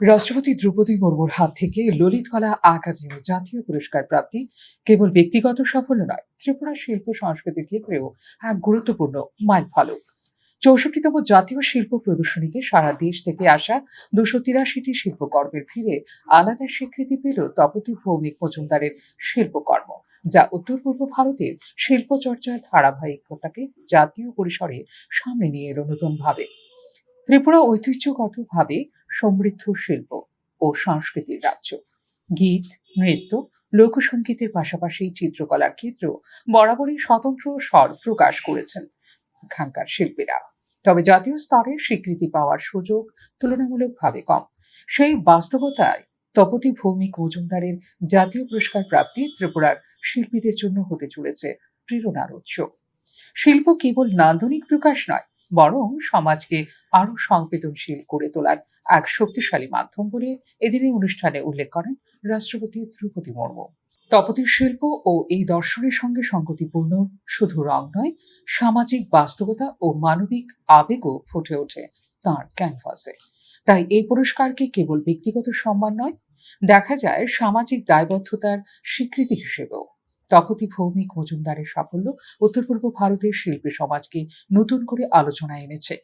রাষ্ট্রপতি দ্রৌপদী মুর্মুর হাত থেকে ললিত কলা আকাদেমি জাতীয় পুরস্কার প্রাপ্তি কেবল ব্যক্তিগত সাফল্য নয়, ত্রিপুরা শিল্প সংস্কৃতির ক্ষেত্রেও এক গুরুত্বপূর্ণ মাইল ফলক। চৌষট্টিতম জাতীয় শিল্প প্রদর্শনীতে সারা দেশ থেকে আসা দুশো তিরাশিটি শিল্পকর্মের ভিড়ে আলাদা স্বীকৃতি পেল তপতি ভৌমিক মজুমদারের শিল্পকর্ম, যা উত্তর পূর্ব ভারতের শিল্প চর্চার ধারাবাহিকতাকে জাতীয় পরিসরে সামনে নিয়ে এলো নতুনভাবে। ত্রিপুরা ঐতিহ্যগতভাবে সমৃদ্ধ শিল্প ও সংস্কৃতির রাজ্য। গীত, নৃত্য লোকসঙ্গীতের পাশাপাশি চিত্রকলার ক্ষেত্রেও বরাবরই স্বতন্ত্র স্বর প্রকাশ করেছেন এখানকার শিল্পীরা। তবে জাতীয় স্তরে স্বীকৃতি পাওয়ার সুযোগ তুলনামূলকভাবে কম। সেই বাস্তবতায় তপতি ভৌমিক মজুমদারের জাতীয় পুরস্কার প্রাপ্তি ত্রিপুরার শিল্পীদের জন্য হতে চলেছে প্রেরণার উৎস। শিল্প কেবল নান্দনিক প্রকাশ নয় বরং সমাজকে আরও সংবেদনশীল করে তোলার এক শক্তিশালী মাধ্যম বলে এদিনের অনুষ্ঠানে উল্লেখ করেন রাষ্ট্রপতি দ্রৌপদী মুর্মু। তপতির শিল্প ও এই দর্শনের সঙ্গে সংগতিপূর্ণ শুধু রং নয়, সামাজিক বাস্তবতা ও মানবিক আবেগও ফুটে ওঠে তাঁর ক্যানভাসে। তাই এই পুরস্কারকে কেবল ব্যক্তিগত সম্মান নয়, দেখা যায় সামাজিক দায়বদ্ধতার স্বীকৃতি হিসেবেও। তপতি ভৌমিক মজুমদারের সাফল্য উত্তর পূর্ব ভারতের শিল্পী সমাজকে নতুন করে আলোচনায় এনেছে।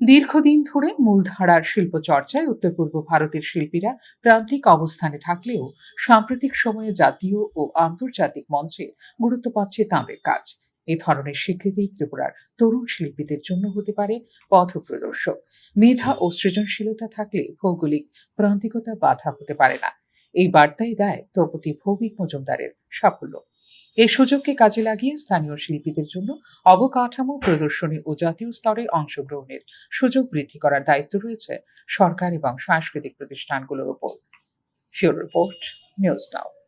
দীর্ঘদিন ধরে মূলধারার শিল্প চর্চায় উত্তর পূর্ব ভারতের শিল্পীরা প্রান্তিক অবস্থানে থাকলেও সাম্প্রতিক সময়ে জাতীয় ও আন্তর্জাতিক মঞ্চে গুরুত্ব পাচ্ছে তাঁদের কাজ। এ ধরনের স্বীকৃতি ত্রিপুরার তরুণ শিল্পীদের জন্য হতে পারে পথপ্রদর্শক। মেধা ও সৃজনশীলতা থাকলে ভৌগোলিক প্রান্তিকতা বাধা হতে পারে না। এই বার্তাই দেয় তপতি ভৌমিক মজুমদারের সাফল্য। এই সুযোগকে কাজে লাগিয়ে স্থানীয় শিল্পীদের জন্য অবকাঠামো প্রদর্শনী ও জাতীয় স্তরে অংশগ্রহণের সুযোগ বৃদ্ধি করার দায়িত্ব রয়েছে সরকার এবং সাংস্কৃতিক প্রতিষ্ঠানগুলোর উপর ফিউর রিপোর্ট, নিউজ নাও।